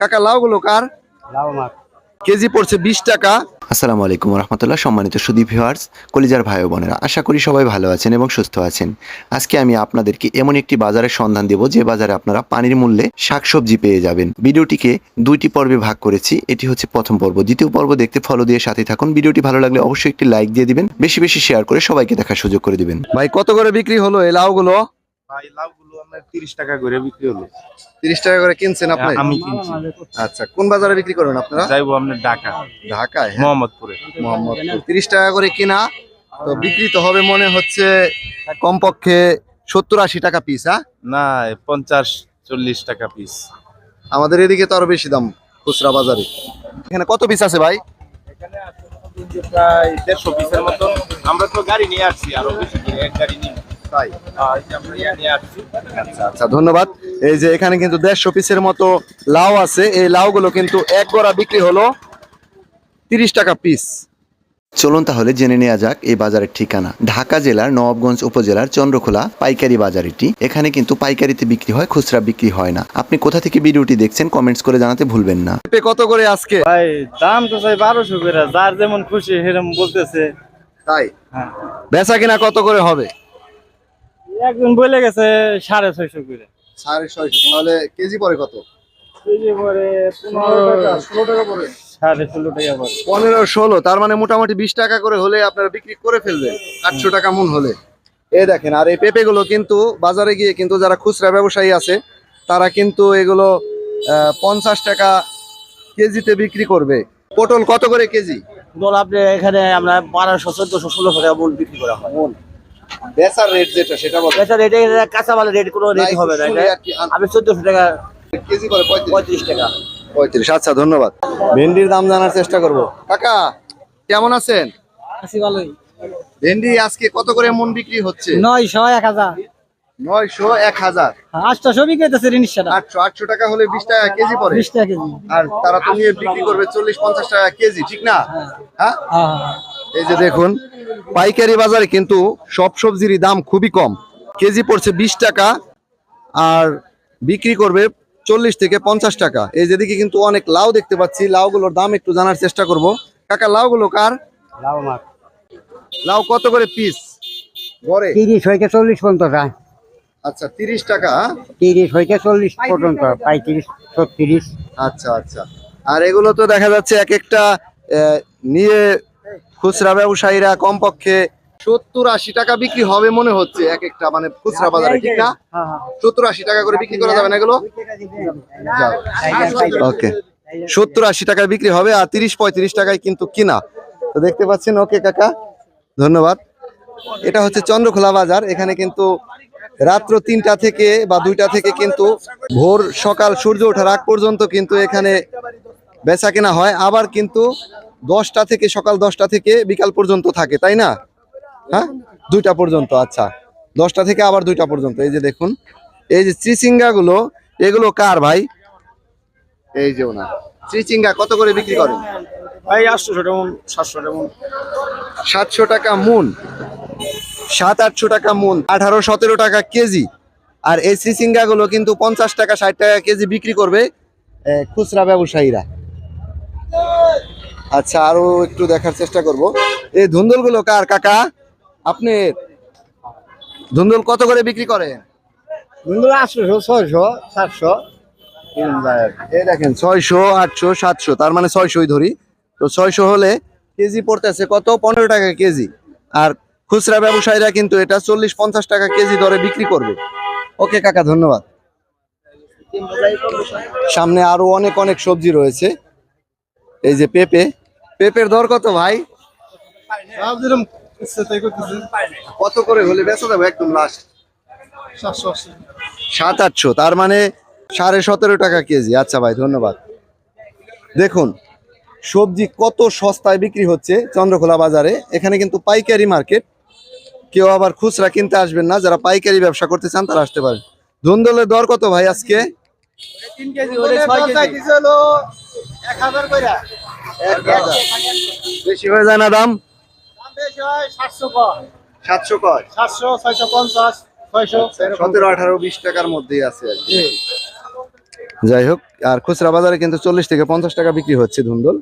কাকা লাউ গুলো কার? লাউ মাছ। কেজি পড়ছে বিশ টাকা। আসসালামু আলাইকুম রহমতুল্লাহ সম্মানিত সুদীপ ভিউয়ার্স কলিজার ভাই বোনেরা আশা করি সবাই ভালো আছেন এবং সুস্থ আছেন। আজকে আমি আপনাদেরকে এমন একটি বাজারের সন্ধান দেব যে বাজারে আপনারা পানির মূল্যে শাকসবজি পেয়ে যাবেন। ভিডিওটিকে দুইটি পর্বে ভাগ করেছি এটি হচ্ছে প্রথম পর্ব। দ্বিতীয় পর্ব দেখতে ফলো দিয়ে সাথে থাকুন। ভিডিওটি ভালো লাগলে অবশ্যই একটি লাইক দিয়ে দিবেন বেশি বেশি শেয়ার করে সবাইকে দেখার সুযোগ করে দিবেন। ভাই কত করে বিক্রি হলো এই লাউ গুলো ভাই লাউগুলো আপনার তিরিশ টাকা করে বিক্রি হলো। তিরিশ টাকা করে কিনছেন আপনি? আমি কিনছি। আচ্ছা কোন বাজারে বিক্রি করবেন আপনারা? যাইবো আপনার ঢাকা। ঢাকায় হ্যাঁ। মোহাম্মদপুরে। টাকা করে কিনা তো বিক্রি তো হবে মনে হচ্ছে কমপক্ষে সত্তর আশি টাকা পিস হ্যাঁ? না পঞ্চাশ চল্লিশ টাকা পিস আমাদের এদিকে তো আরও বেশি দাম খুচরা বাজারে। এখানে কত পিস আছে ভাই? প্রায় দেড়শো পিসের মতন। আমরা তো গাড়ি নিয়ে আসছি আরও বেশি এক গাড়ি নিয়ে। তাই? আসছি আচ্ছা ধন্যবাদ। এই যে এখানে কিন্তু দেড়শো পিসের মতো লাউ আছে। এই লাউগুলো কিন্তু এক গড়া বিক্রি হলো তিরিশ টাকা পিস চলুন তাহলে জেনে নেওয়া যাক এই বাজারের ঠিকানা। ঢাকা জেলার নবাবগঞ্জ উপজেলার চন্দ্রখোলা পাইকারি বাজার এটি এখানে কিন্তু পাইকারিতে বিক্রি হয় খুচরা বিক্রি হয় না। আপনি কোথা থেকে ভিডিওটি দেখছেন কমেন্টস করে জানাতে ভুলবেন না। কত করে আজকে? ভাই দাম তো চাই বারোশো করে। যার যেমন খুশি সেরকম বলতেছে। তাই? হ্যাঁ। বেচা কিনা কত করে হবে? একজন বলে গেছে সাড়ে ছয়শো করে। সাড়ে ছয়শো। তাহলে কেজি পরে কত? কেজি পরে পনেরো ষোলো টাকা। পরে? সাড়ে ষোলো টাকা পরে। পনেরো ষোলো তার মানে মোটামুটি বিশ টাকা করে হলে আপনারা বিক্রি করে ফেলবেন। আটশো টাকা মন হলে। এই দেখেন আর এই পেঁপে গুলো কিন্তু বাজারে গিয়ে কিন্তু যারা খুচরা ব্যবসায়ী আছে তারা কিন্তু এগুলো আহ, পঞ্চাশ টাকা কেজিতে বিক্রি করবে। পটল কত করে কেজি? দোল আপনি এখানে আমরা বারোশো চোদ্দশো ষোলোশো টাকা মূল বিক্রি করা হয়। মন। বেচার রেট যেটা সেটা বলো। এটা রেটে কাঁচা মালের রেট কোনো রেট হবে না এটা আমি চোদ্দশো টাকা কেজি করে পঁয়ত্রিশ। পঁয়ত্রিশ টাকা। পঁয়ত্রিশ আচ্ছা ধন্যবাদ। ভেন্ডির দাম জানার চেষ্টা করব। কাকা কেমন আছেন? আশি ভালোই। ভেন্ডি আজকে কত করে মন বিক্রি হচ্ছে? নয়শো এক হাজার। নয়শো এক হাজার। আটশো বিক্রি হইতেছে রিনিশটা। আটশো আটশো টাকা হলে বিশ টাকা কেজি বিশ টাকা কেজি। আর তারা তো নিয়ে বিক্রি করবে চল্লিশ পঞ্চাশ টাকা কেজি ঠিক না? হ্যাঁ হ্যাঁ। এই যে দেখুন পাইকারি বাজারে কিন্তু সব সবজিরই দাম খুবই কম। কেজি পড়ছে বিশ টাকা আর বিক্রি করবে চল্লিশ থেকে পঞ্চাশ টাকা। এই যেদিকে কিন্তু অনেক লাউ দেখতে পাচ্ছি লাউগুলোর দাম একটু জানার চেষ্টা করব। কাকা লাউগুলো কার? লাউ মাছ। লাউ কত করে পিস গড়ে? তিরিশ হইতে চল্লিশ পর্যন্ত যায়। আচ্ছা তিরিশ টাকা? তিরিশ হইতে চল্লিশ পর্যন্ত পঁয়ত্রিশ ছত্রিশ। আচ্ছা আচ্ছা। আর এগুলো তো দেখা যাচ্ছে এক একটা নিয়ে খুচরা ব্যবসায়ীরা কমপক্ষে সত্তর আশি টাকা বিক্রি হবে মনে হচ্ছে এক একটা মানে খুচরা বাজারে ঠিক না? সত্তর আশি টাকা করে বিক্রি করা যাবে না এগুলো? ওকে। সত্তর আশি টাকায় বিক্রি হবে আর তিরিশ পঁয়ত্রিশ টাকায় কিন্তু কিনা। তো দেখতে পাচ্ছেন ওকে কাকা ধন্যবাদ। এটা হচ্ছে চন্দ্রখোলা বাজার এখানে কিন্তু রাত্র তিনটা থেকে বা দুইটা থেকে কিন্তু ভোর সকাল সূর্য ওঠার আগ পর্যন্ত কিন্তু এখানে বেচা কেনা হয়। আবার কিন্তু দশটা থেকে সকাল দশটা থেকে বিকাল পর্যন্ত থাকে তাই না? হ্যাঁ? দুইটা পর্যন্ত আচ্ছা। দশটা থেকে আবার দুইটা পর্যন্ত এই যে দেখুন। এই যে চিচিঙ্গা গুলো এগুলো কার ভাই? এই যে ওনা চিচিঙ্গা কত করে বিক্রি করেন? ভাই আটশো টাকা সাতশো টাকা সাতশো টাকা মুন? সাত আটশো টাকা মুন আঠারো সতেরো টাকা কেজি। আর এই চিচিঙ্গা গুলো কিন্তু পঞ্চাশ টাকা ষাট টাকা কেজি বিক্রি করবে খুচরা ব্যবসায়ীরা। আচ্ছা আরও একটু দেখার চেষ্টা করব। এই ধুন্দুলগুলো কার কাকা? আপনি ধুন্দুল কত করে বিক্রি করেন আটশো ছয়শো সাতশো। এই দেখেন ছয়শো আটশো সাতশো তার মানে ছয়শোই ধরি। তো ছয়শো হলে কেজি পড়তেছে কত? পনেরো টাকা কেজি। আর খুচরা ব্যবসায়ীরা কিন্তু এটা চল্লিশ পঞ্চাশ টাকা কেজি দরে বিক্রি করবে। ওকে কাকা ধন্যবাদ। সামনে আরও অনেক অনেক সবজি রয়েছে। এই যে পেঁপে পেঁপের দর কত ভাই? কত করে হলে বেচা যাবে একদম লাস্ট সাত আটশো তার মানে সাড়ে সতেরো টাকা কেজি। আচ্ছা ভাই ধন্যবাদ। দেখুন সবজি কত সস্তায় বিক্রি হচ্ছে চন্দ্রখোলা বাজারে। এখানে কিন্তু পাইকারি মার্কেট। কেউ আবার খুচরা কিনতে আসবেন না যারা পাইকারি ব্যবসা করতে চান তারা আসতে পারেন। ধুন্দলের দর কত ভাই আজকে। বেশি হয়ে যায় না দাম? সাতশো কয় সাতশো ছয়শো পঞ্চাশ সতেরো আঠারো বিশ টাকার মধ্যেই আছে আর কি। যাই হোক আর খুচরা বাজারে কিন্তু চল্লিশ থেকে পঞ্চাশ টাকা বিক্রি হচ্ছে ধুন্দল।